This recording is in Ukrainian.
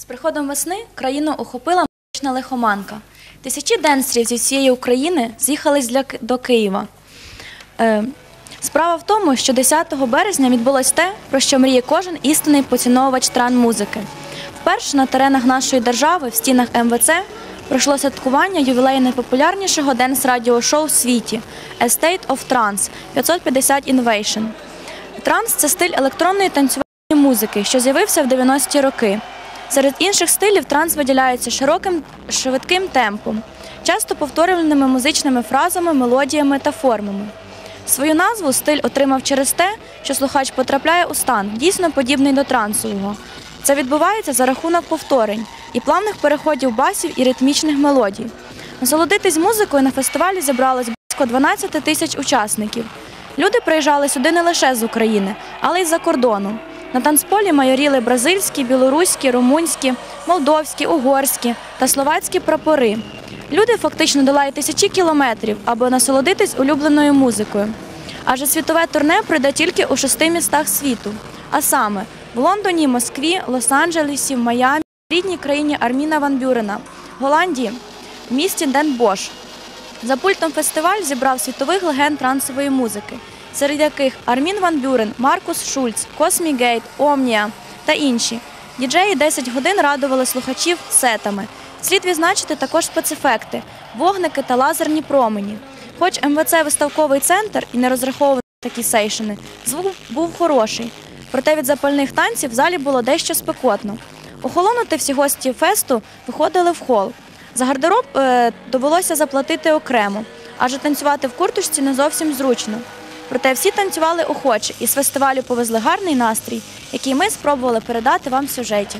З приходом весни країну охопила музична лихоманка. Тисячі денсерів зі всієї України з'їхались для до Києва. Е, справа в тому, що 10 березня відбулось те, про що мріє кожен істинний поціновувач тран музики. Вперше на теренах нашої держави в стінах МВЦ пройшло святкування ювілею найпопулярнішого денс-радіошоу в світі A State of Trance 550 Innovation. Транс це стиль електронної танцювальної музики, що з'явився в 90-ті роки. Серед інших стилів транс виділяється широким швидким темпом, часто повторюваними музичними фразами, мелодіями та формами. Свою назву стиль отримав через те, що слухач потрапляє у стан, дійсно подібний до трансового. Це відбувається за рахунок повторень і плавних переходів басів і ритмічних мелодій. Насолодитись музикою на фестивалі зібралось близько 12 тисяч учасників. Люди приїжджали сюди не лише з України, але й з-за кордону. На танцполі майоріли бразильські, білоруські, румунські, молдовські, угорські та словацькі прапори. Люди фактично долають тисячі кілометрів, аби насолодитись улюбленою музикою. Адже світове турне пройде тільки у шести містах світу, а саме в Лондоні, Москві, Лос-Анджелесі, Майамі, рідній країні Арміна Ван Бюрена, Голландії, в місті Ден Бош. За пультом фестиваль зібрав світових легенд трансової музики, серед яких Армін Ван Бюрен, Маркус Шульц, Космі Гейт, Омнія та інші. Діджеї 10 годин радували слухачів сетами. Слід відзначити також спецефекти, вогники та лазерні промені. Хоч МВЦ виставковий центр і не розрахований на такі сейшини, звук був хороший. Проте від запальних танців в залі було дещо спекотно. Охолонути всі гості фесту виходили в хол. За гардероб е, довелося заплатити окремо, адже танцювати в курточці не зовсім зручно. Проте всі танцювали охоче і з фестивалю повезли гарний настрій, який ми спробували передати вам в сюжеті.